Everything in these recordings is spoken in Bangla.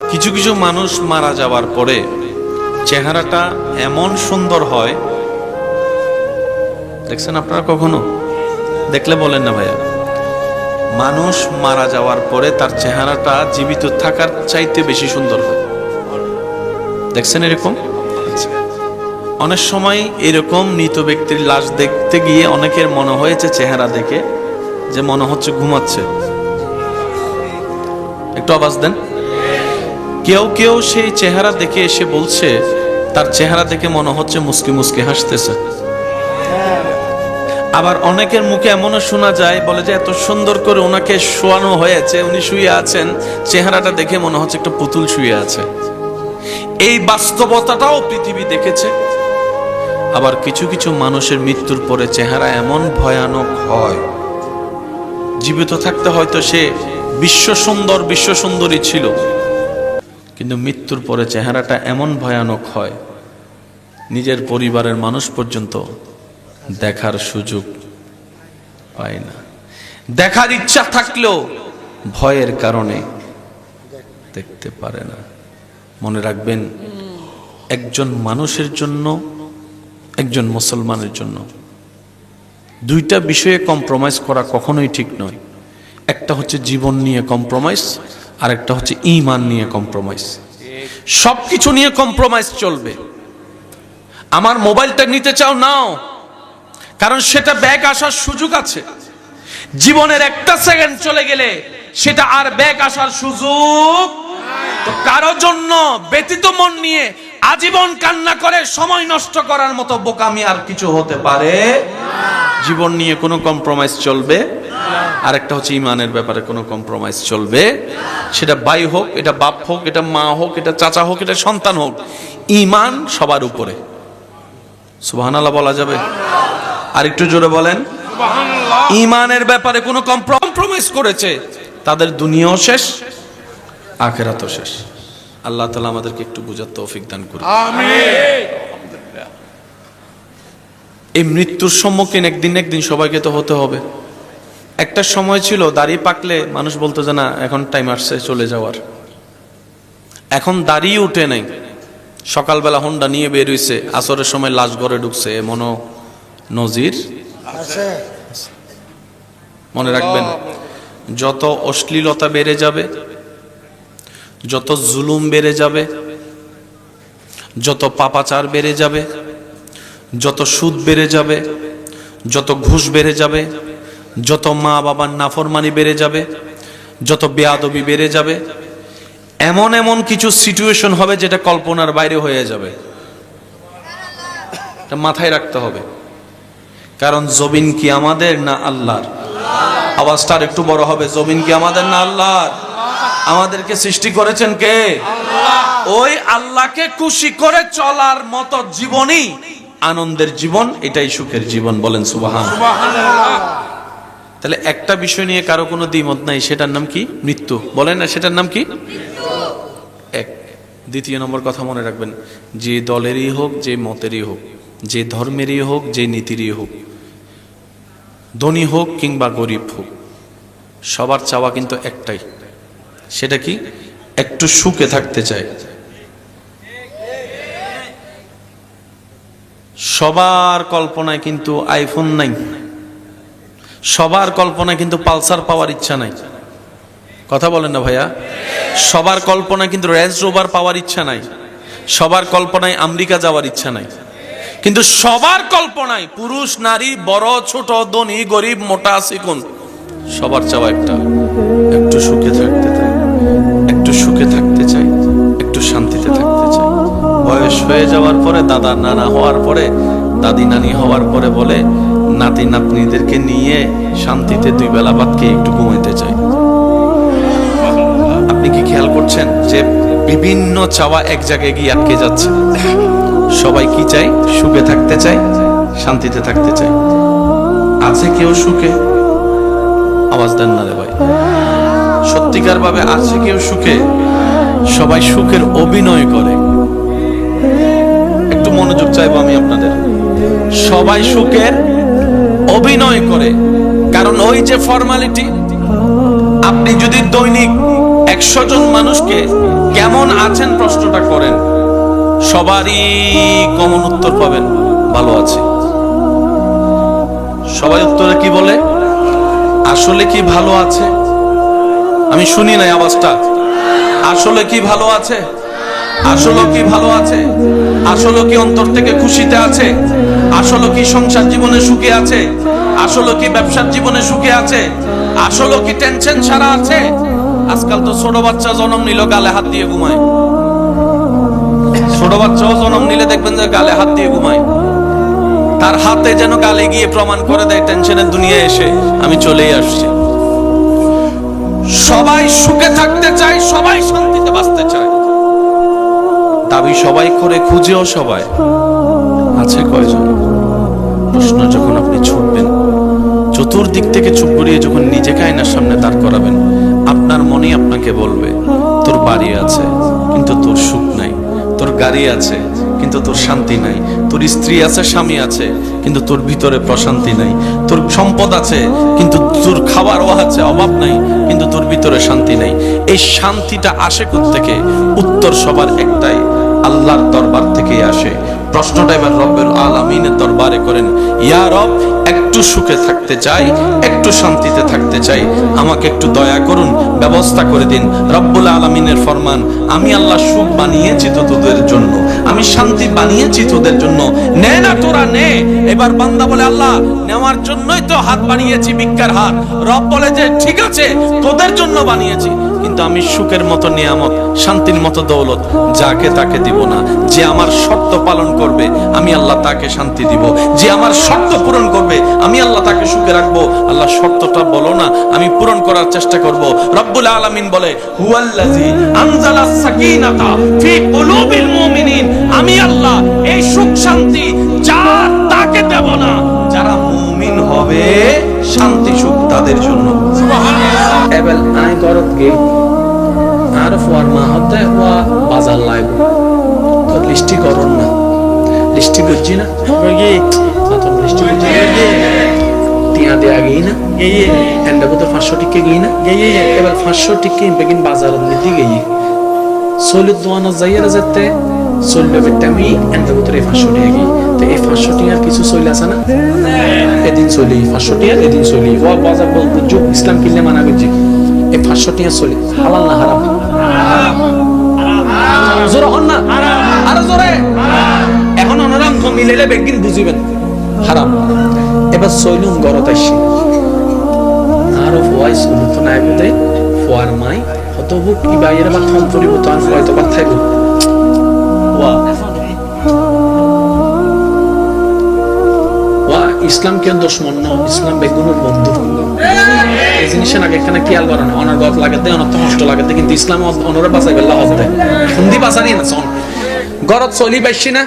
কিছু কিছু মানুষ মারা যাওয়ার পরে চেহারাটা এমন সুন্দর হয়। দেখছেন আপনারা কখনো? দেখলে বলেন না ভাইয়া। মানুষ মারা যাওয়ার পরে তার চেহারাটা জীবিত থাকার চাইতে বেশি সুন্দর হয়। দেখছেন এরকম? অনেক সময় এরকম মৃত ব্যক্তির লাশ দেখতে গিয়ে অনেকের মনে হয়েছে চেহারা দেখে, যে মনে হচ্ছে ঘুমাচ্ছে। একটু আওয়াজ দেন। কেউ কেউ সেই চেহারা দেখে এসে বলছে, তার চেহারা দেখে মনে হচ্ছে মুসকি মুসকি হাসতেছে। আবার অনেকের মুখে এমনও শোনা যায়, বলে যে এত সুন্দর করে ওনাকে শোয়ানো হয়েছে, উনি শুয়ে আছেন, চেহারাটা দেখে মনে হচ্ছে একটা পুতুল শুয়ে আছে। এই বাস্তবতাটাও পৃথিবী দেখেছে। আবার কিছু কিছু মানুষের মৃত্যুর পরে চেহারা এমন ভয়ানক হয়। জীবিত থাকতে হয়তো সে বিশ্ব সুন্দর, বিশ্ব সুন্দরী ছিল। কিন্তু মৃত্যুর পরে চেহারাটা এমন ভয়ানক হয়, নিজের পরিবারের মানুষ পর্যন্ত দেখার সুযোগ পায় না। দেখার ইচ্ছা থাকলেও ভয়ের কারণে দেখতে পারে না। মনে রাখবেন, একজন মানুষের জন্য, একজন মুসলমানের জন্য দুইটা বিষয়ে কম্প্রোমাইজ করা কখনোই ঠিক নয়। একটা হচ্ছে জীবন নিয়ে কম্প্রোমাইজ আর একটা হচ্ছে ইমান নিয়ে কম্প্রোমাইজ সব কিছু নিয়ে কম্প্রোমাইজ চলবে। আমার মোবাইলটা নিতে চাও নাও। কারণ সেটা ব্যাগ আসার সুযোগ আছে। জীবনের একটা সেকেন্ড চলে গেলে সেটা আর ব্যাগ আসার সুযোগ তো কারও জন্য ব্যতীত মন নিয়ে আজীবন কান্না করে সময় নষ্ট করার মতো বোকামি আর কিছু হতে পারে? জীবন নিয়ে কোনো কম্প্রোমাইজ চলবে? আর একটা হচ্ছে ইমানের ব্যাপারে কোনো কম্প্রোমাইজ চলবে। সেটা ভাই হোক এটা বাপ হোক এটা মা হোক এটা চাচা হোক এটা সন্তান হোক ইমান সবার উপরে। সুবহানাল্লাহ বলা যাবে? আর একটু জোরে বলেন। ইমানের ব্যাপারে কোনো কম্প্রোমাইজ করেছে তাদের দুনিয়াও শেষ আখেরাতও শেষ। আল্লাহ তালা আমাদেরকে একটু বুঝার তৌফিক দান করুন। এই মৃত্যুর সম্মুখীন একদিন একদিন সবাইকে তো হতে হবে। একটা সময় ছিল দাড়ি পাকলে মানুষ বলতো যে না এখন টাইম আসছে চলে যাওয়ার। এখন দাড়ি উঠে নাই। সকালবেলা হন্ডা নিয়ে বের হইছে আসরের সময় লাশ ঘরে ঢুকছে এমনও নজির মনে রাখবেন যত অশ্লীলতা বেড়ে যাবে যত জুলুম বেড়ে যাবে যত পাপাচার বেড়ে যাবে যত সুদ বেড়ে যাবে যত ঘুষ বেড়ে যাবে যত মা বাবার নাফরমানি বেড়ে যাবে যত বেয়াদবি বেড়ে যাবে এমন এমন কিছু সিচুয়েশন হবে যেটা কল্পনার বাইরে হয়ে যাবে। এটা মাথায় রাখতে হবে। কারণ জবিন কি আমাদের না আল্লাহর? আওয়াজটা একটু বড় হবে জমিন কি আমাদের না আল্লাহর? আমাদেরকে সৃষ্টি করেছেন কে? ওই আল্লাহকে খুশি করে চলার মতো জীবনই আনন্দের জীবন এটাই সুখের জীবন বলেন সুবাহান। তাহলে একটা বিষয় নিয়ে কারও কোনো দ্বিমত নাই, সেটার নাম কি? মৃত্যু। বলেন না, সেটার নাম কি? এক। দ্বিতীয় নম্বর কথা মনে রাখবেন, যে দলেরই হোক, যে মতেরই হোক, যে ধর্মেরই হোক, যে নীতিরই হোক, ধনী হোক কিংবা গরিব হোক, সবার চাওয়া কিন্তু একটাই, সেটা কি? একটু সুখে থাকতে চায়। সবার কল্পনায় কিন্তু আইফোন নাই। সবার কল্পনায় কিন্তু পালসার পাওয়ার ইচ্ছা নাই। কথা বলেন না ভাইয়া? সবার কল্পনায় কিন্তু রেঞ্জ রোভার পাওয়ার ইচ্ছা নাই। সবার কল্পনায় আমেরিকা যাওয়ার ইচ্ছা নাই। কিন্তু সবার কল্পনায় পুরুষ, নারী, বড়, ছোট, ধনী, গরিব, মোটা চিকুন সবার চাওয়া একটা। একটু সুখে থাকতে চাই। একটু সুখে থাকতে চাই। একটু শান্তিতে থাকতে চাই। বয়স হয়ে যাওয়ার পরে দাদা নানা হওয়ার পরে, দাদি নানি হওয়ার পরে বলে নাতি নাতনিদেরকে নিয়ে শান্তিতে দুই বেলা ভাত খেয়ে একটু ঘুমাইতে চাই। আপনি কি খেয়াল করছেন যে বিভিন্ন চাওয়া এক জায়গায় গিয়ে আটকে যাচ্ছে? সবাই কি চাই সুখে থাকতে চাই শান্তিতে থাকতে চাই আছে কেউ সুখে? আওয়াজ দেন না রে ভাই। সত্যিকার ভাবে আছে কেউ সুখে? সবাই সুখের অভিনয় করে। একটু মনোযোগ চাইব আমি আপনাদের। সবাই সুখের অভিনয় করে। কারণ ওই যে ফর্মালিটি আপনি যদি দৈনিক একশো জন মানুষকে কেমন আছেন প্রশ্নটা করেন, সবারই কমন উত্তর পাবেন, ভালো আছে। সবাই উত্তরে কি বলে? আসলে কি ভালো আছে? আমি শুনি নাই আওয়াজটা। আসলে কি ভালো আছে? আসলে কি ভালো আছে? আসলে কি অন্তর থেকে খুশিতে আছে? আসলে কি সংসার জীবনে সুখে আছে? আসলে কি ব্যবসার জীবনে সুখে আছে? আসলে কি টেনশন ছাড়া আছে? আজকাল তো ছোট বাচ্চা জন্ম নিল, গালে হাত দিয়ে ঘুমায়। ছোট বাচ্চাও জন্ম নিলে দেখবেন যে গালে হাত দিয়ে ঘুমায়। তার হাতে যেন গালে গিয়ে প্রমাণ করে দেয় টেনশনের দুনিয়া এসে আমি চলেই আসছি। সবাই সুখে থাকতে চায়, সবাই শান্তিতে বাঁচতে চায়। দাবি সবাই করে, খুঁজেও সবাই। আছে কয়জন? প্রশ্ন যখন আপনি ছুটবেন, চতুর্দিক থেকে চুপ করিয়ে যখন নিজেকে আয়নার সামনে দাঁড় করাবেন, আপনার মনে আপনাকে বলবে, তোর বাড়ি আছে, কিন্তু তোর সুখ নাই। তোর গাড়ি আছে, কিন্তু তোর শান্তি নাই। তোর স্ত্রী আছে, স্বামী আছে, কিন্তু তোর ভিতরে প্রশান্তি নাই। তোর সম্পদ আছে, কিন্তু তোর খাবারও আছে, অভাব নাই, কিন্তু তোর ভিতরে শান্তি নাই। এই শান্তিটা আসে থেকে উত্তর সবার একটাই আল্লাহর দরবার থেকে আসে। প্রশ্নটা এবার রব্বের আলামিনের দরবারে করেন, ইয়া রব, একটু সুখে থাকতে চাই, একটু শান্তিতে থাকতে চাই। আমাকে একটু দয়া করুন, ব্যবস্থা করে দিন। রব্বুল আলমিনের ফরমান, আমি আল্লাহ সুখ বানিয়েছি তো তোদের জন্য। আমি শান্তি বানিয়েছি তোদের জন্য। নে না তোরা, নে। এবার বান্দা বলে, আল্লাহ, নেওয়ার জন্যই তো হাত বানিয়েছি ভিক্ষার হাত রব বলে যে, ঠিক আছে, তোদের জন্য বানিয়েছি। কিন্তু আমি সুখের মতো নিয়ামত, শান্তির মতো দৌলত, যাকে তাকে দিব না। যে আমার শর্ত পালন করবে, আমি আল্লাহ তাকে শান্তি দিব। যে আমার শর্ত পূরণ করবে, আমি আল্লাহ তাকে সুখে রাখব। আল্লাহ শর্তটা বলো না, আমি পূরণ করার চেষ্টা করব। রব্বুল আলামিন বলে হুয়াল্লাজি আনজালাস সাকিনাতা ফি কুলুবিল মুমিনিন আমি আল্লাহ এই সুখ শান্তি যার তাকে দেব না। যারা মুমিন হবে শান্তি সুখ তাদের জন্য। এবেল আই গরত গে আর ফুয়ার মা হতে হুয়া বাজার লাইব। তো লিস্টি করুন না। লিস্টি করছি না? লিস্টি করছি। টিয়া দেয়া গেই না? এন্ডা পাঁচশো টিকে গেই না? এবার পাঁচশো টিকে বেগিন বাজার নিতে গেই। সলিদ দোয়ানো যাইয়ার যেতে চলবে বেটামি এন্ডা ভিতরে পাঁচশো টিয়া গেই তো এই পাঁচশো টিয়ার কিছু চলে আছে না? এদিন চলি পাঁচশো টিয়া এদিন চলি ও বাজার যুগ ইসলাম কিনলে মানা করছি এই পাঁচশো টিয়া চলি হালাল না হারাম? জোরে হন না। আরও জোরে। এখন অনরাম মিলেলে বেগিন বুঝিবেন। হারাম। এবার চইলুম গরত আসছি আরও ফুয়াই চলু তো নাই বোধে ফুয়ার মাই হত কি বাইরে বা থম পরিব তো হয়তো বা থাকব ওয়া ইসলাম কেউ দুশ্মন ন ইসলাম বেগুনের বন্ধু। এই জিনিসের আগে এখানে খেয়াল করে না অনার গত লাগাতে অনার তো নষ্ট লাগাতে কিন্তু ইসলাম অনরে বাঁচাই বেলা হতে খুন্দি বাঁচানি না সন গরত চলি পাইছি না.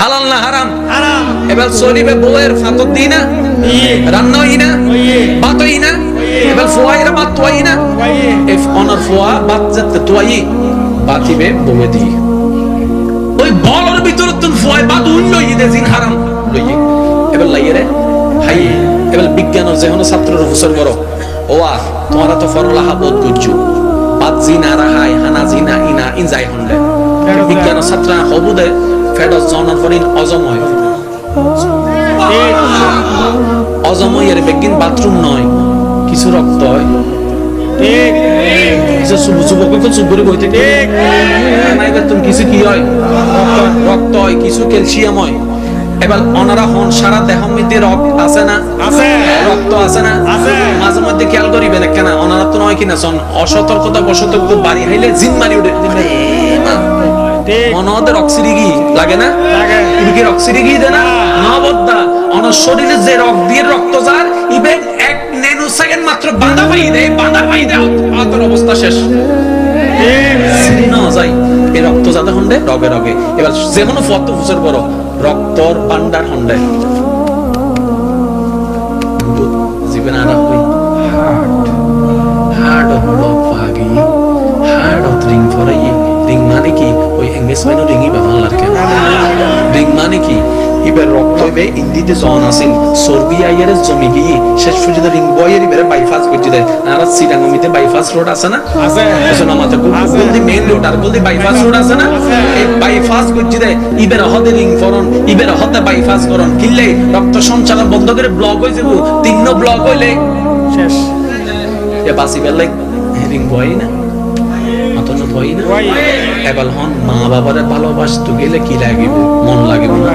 হালাল না হারাম? Haram. এবার চলিবে বউয়ের ফাতত দি না? রান্না হই না? ভাত হই না? এবার ফোয়াইরা ভাত তোয়াই না? এই অনার ফোয়া ভাত যাতে তোয়াই বাতিবে বউয়ে দি ওই বলর ভিতর তুন ফোয়াই ভাত ইদে জিন হারাম লইয়ে। এবার লাইয়ে রে হাই এবার বিজ্ঞানের যে হনো ছাত্রের হুসর করো। ওয়া, তোমারা তো ফরলা হাবত গুজ্জু বাত জিনা রাহাই, হানা জিনা ইনা, ইন যাই হন্ডে বিজ্ঞানের ছাত্রা হবুদে ফেডস জনার পরিন অজময়। অজময়ের বেগিন বাথরুম নয়, কিছু রক্ত হয়। কিছু যুব- যুবককে চুপুরি বই থেকে নাই বেতন কিছু কি হয়, রক্ত হয়, কিছু ক্যালসিয়াম হয়। এবার অনারা হন সারা দেহ মধ্যে রক্ত আছে না? আছে। রক্ত আছে না? আছে। মাঝে মধ্যে খেয়াল করিবেন কেন অনারা তো নয় কিনা সন অসতর্কতা বশত বাড়ি হাইলে জিন মারি উঠে এ মা, মনে হতে রক্সিরিগি লাগে না? তুমি কি রক্সিরিগি দে না? নবদ্দা অনার শরীরে যে রক্ত দিয়ে রক্ত যার ইভেন এক নেনো সেকেন্ড মাত্র বাঁধা পাই দেয় বাঁধা পাই দেয় অবস্থা শেষ। চিহ্ন যাই এই রক্ত যাতে হন্ডে রগে রগে। এবার যে কোনো ফত ফুসের বড় রক্তর পান্ডার হন্ডে জীবন আনা হই হার্ট হার্ট অফ লভ ভাগি হার্ট অফ রিং রিং মানে কি? ওই এঙ্গেজমেন্ট রিংই ব্যবহার লাগে। রিং মানে কি? ইবের রক্ত হইবে ইন্দিতে জন আসিল সর্বি আইয়ের জমি গিয়ে শেষ পর্যন্ত রিং বয়ের ইবেরে বাইপাস করতে দেয়। আর সিরাঙ্গমিতে বাইপাস রোড আছে না? আছে। আছে না আমাদের গুলদি মেইন রোড আর গুলদি বাইপাস রোড আছে না? এই বাইপাস করতে দেয়। ইবের হদে রিং ফরন ইবের হদে বাইপাস করন। কিনলে রক্ত সঞ্চালন বন্ধ করে ব্লক হয়ে যাব। তিন ব্লক হইলে শেষ। এ বাসি বেলাই রিং বয় না? মাতন এবার হন মা বাবারে ভালোবাসতে গেলে কি লাগিব মন লাগিব না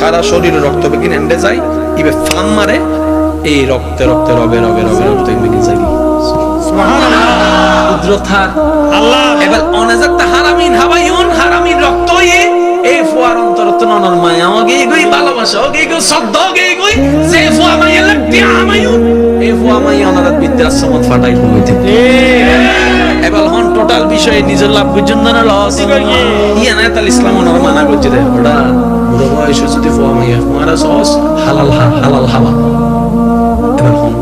সারা শরীরে রক্ত বেগিন এন্ডে যায় ইবে ফার্ম মারে এই রক্তে রক্তে রবে রবে রবে রক্তে বেগিন যায়। কুদরতার আল্লাহ। এবার অনাজাত হারামিন হাবাইউন হারামিন রক্ত এই ফুয়ার অন্তরত ননর মায়া ওগে গই ভালোবাসা ওগে গই সদ্দ ওগে গই যে ফুয়া মায়া লাগতে আমাইউন এই ফুয়া মায়া অনারাত বিদ্যাশ্রমত ফাটাই হইতে এবার হন টোটাল বিষয়ে নিজের লাভ পর্যন্ত না লস ইয়া না তাল ইসলাম ওনার মানা করছে দেয় ওটা বুড়ো বয়সে যদি ফুয়া মাইয়া। ফুয়ারা সস হালাল হা হালাল হাওয়া এবার হন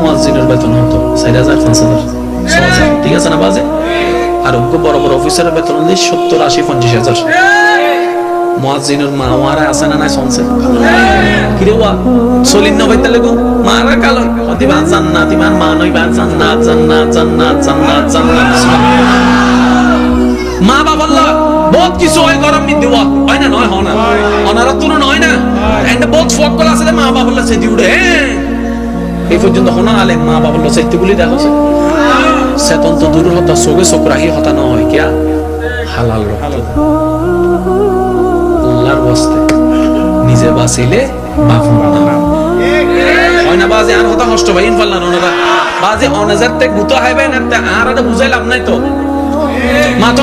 মুয়াজ্জিনের বেতন হতো চার হাজার পাঁচ হাজার। ছ হাজার ঠিক আছে না বাজে? আর বড় বড় অফিসারের বেতন হলে সত্তর আশি পঞ্চাশ হাজার। মুয়াজ্জিনের মা ওয়ারা আছে না নাই শুনছে? কিরে ওয়া সলিন নবাই তালে গো মারা কালো। অতিবা জান্নাত, ইমান মা নইবা জান্নাত জান্নাত জান্নাত জান্নাত জান্নাত মা বাবাল্লা বহুত কিছু হয়, গরম মি দেওয়া হয় না, নয়, হয় না। অনারা তো নয় না। এন্ড বহুত ফকল আছে যে মা বাবাল্লা সে দিউড়ে এই পর্যন্ত হনা আলে, মা বাবাল্লা সে গুলি দেখা সেতন তো দূর হতা সোগে সোকরাহি হতা ন হয় কিয়া? হালাল রক্ত আল্লাহর বস্তে নিজে বাঁচিলে বাফুন না। না, বাজে আর হতা কষ্ট ভাই, ইনফাল্লা ননরা বাজে অনেজার তে গুতো হাইবে না তে আর বুঝাইলাম নাই তো। মাত্র